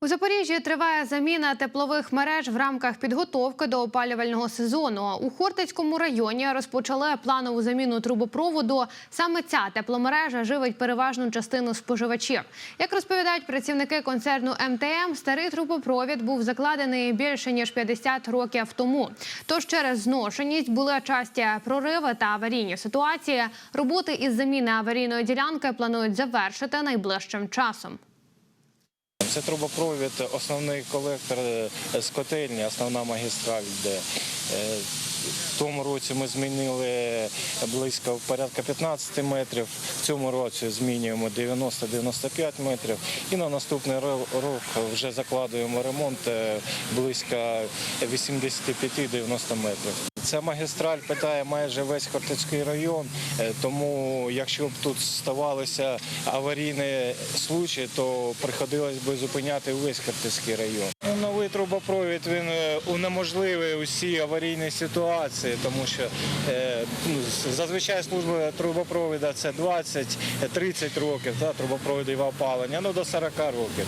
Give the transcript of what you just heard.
У Запоріжжі триває заміна теплових мереж в рамках підготовки до опалювального сезону. У Хортицькому районі розпочали планову заміну трубопроводу. Саме ця тепломережа живить переважну частину споживачів. Як розповідають працівники концерну МТМ, старий трубопровід був закладений більше ніж 50 років тому. Тож через зношеність були часті прориви та аварійні ситуації. Роботи із заміни аварійної ділянки планують завершити найближчим часом. Це трубопровід, основний колектор е, з котельні, основна магістраль, де е, в тому році ми змінили близько порядка 15 метрів. В цьому році змінюємо 90-95 метрів. І на наступний рік вже закладуємо ремонт е, близько 85-90 метрів. Ця магістраль питає майже весь Хортицький район, е, тому якщо б тут ставалися аварійні случаї, то приходилось би зупиняти весь Хортицький район. Ну, Новий трубопровід він е, унеможливий усі аварійні ситуації, тому що е, ну, зазвичай служба трубопровіда це 20-30 років, та, опалення, ну до 40 років.